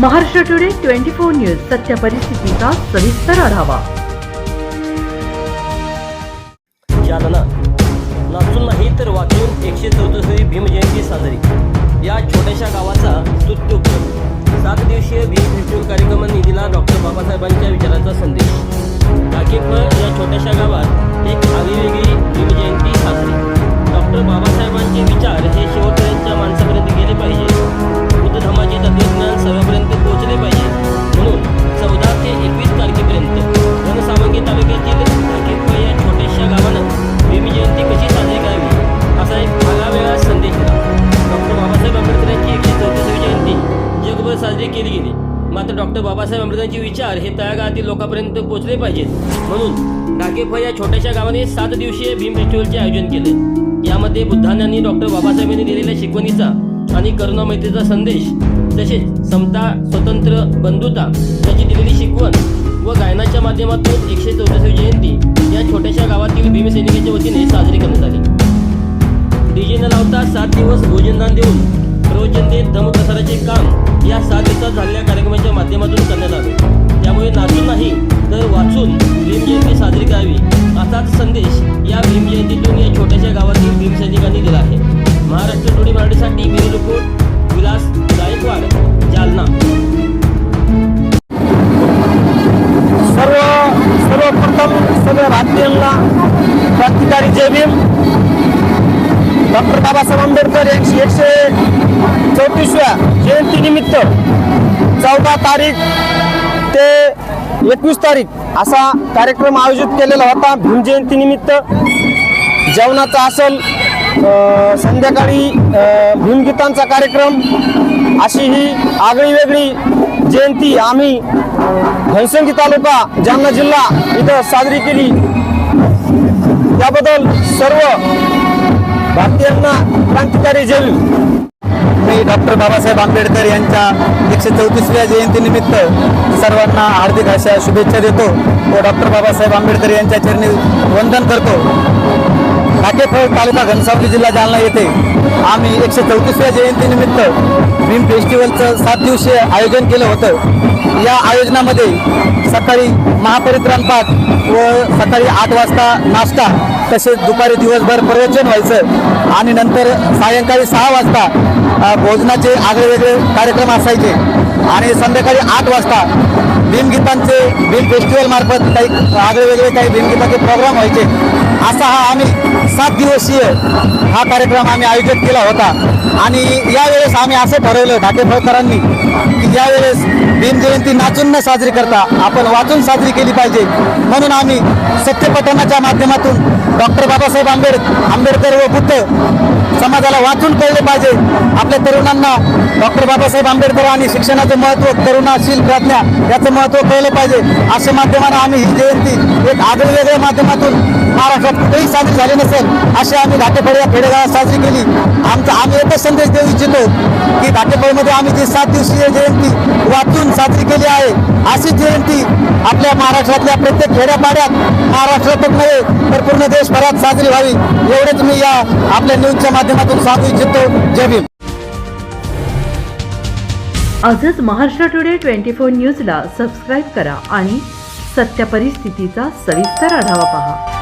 Maharashtra today twenty four news सत्य परिस्थितीचा सविस्तर आढावा. जालना नाचून नाही तर वाचून एकशे चौतीसवी भीमजयंती साजरी. या छोट्याशा गावाचा स्तुत्योपक्रम सात दिवसीय भीम कार्यक्रम निधीला डॉक्टर बाबासाहेबांच्या विचारांचा संदेश. डॉक्टर बाबासाहेब आंबेडकरांचे विचार हे तळागाळातील लोकांपर्यंत पोहोचले पाहिजेत. म्हणून डाकेफळ या छोट्याशा गावाने सात दिवसीय भीम फेस्टिवलचे आयोजन केले. यामध्ये बुद्धांनी डॉक्टर बाबासाहेबांनी दिलेल्या शिकवणीचा आणि करुणा मैत्रीचा संदेश तसेच समता स्वतंत्र बंधुता याची दिलेली शिकवण व गायनाच्या माध्यमातून एकशे चौदासावी जयंती या छोट्याशा गावातील भीमसैनिकांच्या वतीने साजरी करण्यात आली. डीजे न लावता सात दिवस भोजनदान देऊन प्रवचन देत धमप्रसाराचे काम या सात दिवसात झालेल्या कार्यक्रमाच्या माध्यमातून करण्यात आले. त्यामुळे नाचून नाही तर वाचून भीमजयंती साजरी करावी असाच संदेश या भीमजयंतीतून या छोट्याशा गावातील भीमसैनिकांनी दिला आहे. महाराष्ट्र टोडी मराठीसाठी ब्युरो रिपोर्ट विलास गायकवाड जालना. सर्व सर्वप्रथम सर्व भारतीयांना क्रांतिकारी जय भीम. डॉक्टर बाबासाहेब आंबेडकर यांची एकशे चौतीसव्या जयंतीनिमित्त चौदा तारीख ते एकवीस तारीख असा कार्यक्रम आयोजित केलेला होता. भीमजयंतीनिमित्त जेवणाचा असेल संध्याकाळी भीमगीतांचा कार्यक्रम अशी ही आगळी वेगळी जयंती आम्ही घनसंगी तालुका जालना जिल्हा इथं साजरी केली. त्याबद्दल सर्व भारतीयांना क्रांतिकारी जय मी डॉक्टर बाबासाहेब आंबेडकर यांच्या एकशे चौतीसव्या जयंतीनिमित्त सर्वांना हार्दिक अशा शुभेच्छा देतो. व डॉक्टर बाबासाहेब आंबेडकर यांच्या चरणी वंदन करतो. काकेफळ तालुका घनसावली जिल्हा जालना येथे आम्ही एकशे चौतीसव्या जयंतीनिमित्त भीम फेस्टिवलचं सात दिवसीय आयोजन केलं होतं. या आयोजनामध्ये सकाळी महापरित्राण पाठ व सकाळी आठ वाजता नाश्ता तसेच दुपारी दिवसभर प्रवचन व्हायचं आणि नंतर सायंकाळी सहा वाजता भोजनाचे आगळे वेगळे कार्यक्रम असायचे. आणि संध्याकाळी आठ वाजता भीमगीतांचे भीम फेस्टिवल मार्फत काही आगळे वेगळे काही भीमगीताचे प्रोग्राम व्हायचे. असा हा आम्ही सात दिवसीय हा कार्यक्रम आम्ही आयोजित केला होता. आणि यावेळेस आम्ही असं ठरवलं ढाकेफळकरांनी की यावेळेस भीमजयंती नाचून न साजरी करता आपण वाचून साजरी केली पाहिजे. म्हणून आम्ही सत्यपठणाच्या माध्यमातून डॉक्टर बाबासाहेब आंबेड आंबेडकर व बुद्ध समाजाला वाचून कळले पाहिजे. आपल्या तरुणांना डॉक्टर बाबासाहेब आंबेडकर आणि शिक्षणाचं महत्त्व तरुणाशील प्रज्ञा याचं महत्त्व कळलं पाहिजे. अशा माध्यमानं आम्ही ही जयंती एक आगळवेगळ्या माध्यमातून महाराष्ट्रात कुठेही साजरी झाली नसेल अशी आम्ही घाटेफळ या खेडेगावात साजरी केली. आमचा आम्ही एकच संदेश देऊ इच्छितो की घाटेफळमध्ये आम्ही जी सात दिवसीय जयंती वाचून साजरी केली आहे. अशी जयंती आपल्या महाराष्ट्रातल्या प्रत्येक खेड्यापाड्यात महाराष्ट्रातच नव्हे तर पूर्ण देशभरात साजरी व्हावी एवढेच मी या आपल्या न्यूजच्या माध्यमातून सांगू इच्छितो. जय भीम. आजच महाराष्ट्र टुडे ट्वेंटी फोर न्यूजला सबस्क्राईब करा आणि सत्य परिस्थितीचा सविस्तर आढावा पहा.